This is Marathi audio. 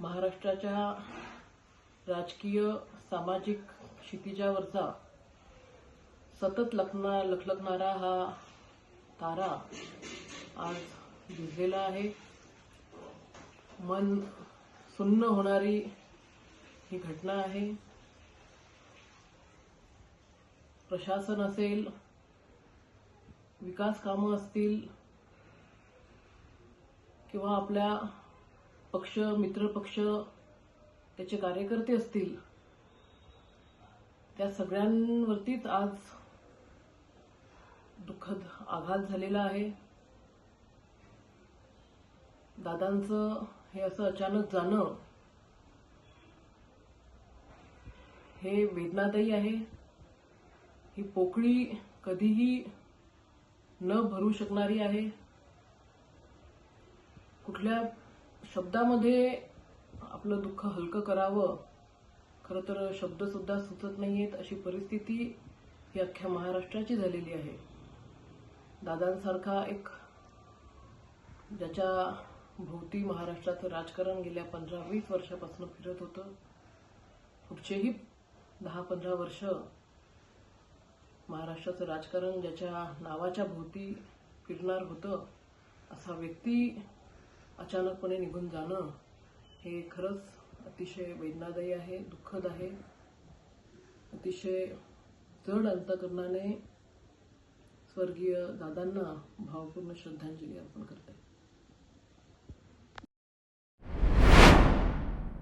महाराष्ट्राच्या राजकीय सामाजिक क्षितिजावरचा सतत लखना लखलखणारा हा तारा आज भिजलेला आहे. मन सुन्न होणारी ही घटना आहे. प्रशासन असेल विकास कामं असतील किंवा आपल्या पक्ष मित्र पक्ष त्याचे कार्यकर्ते असतील. त्या सगळ्यांवरतीच आज दुःखद आघात झालेला आहे. दादांचं हे असं अचानक जाणं हे वेदनादायी आहे. ही पोकळी कधीही न भरू शकणारी आहे. कुठल्या शब्दामध्ये आपलं दुःख हलकं करावं खरं तर शब्द सुद्धा सुचत नाहीयेत अशी परिस्थिती ही अख्ख्या महाराष्ट्राची झालेली आहे. दादांसारखा एक ज्याच्या भोवती महाराष्ट्राचं राजकारण गेल्या पंधरा वीस वर्षापासून फिरत होतं पुढचेही दहा पंधरा वर्ष महाराष्ट्राचं राजकारण ज्याच्या नावाच्या भोवती फिरणार होतं असा व्यक्ती अचानकपणे निघून जाणं हे खरंच अतिशय वेदनादायी आहे दुःखद आहे. अतिशय जड अंतकरणाने स्वर्गीय दादांना भावपूर्ण श्रद्धांजली अर्पण करते.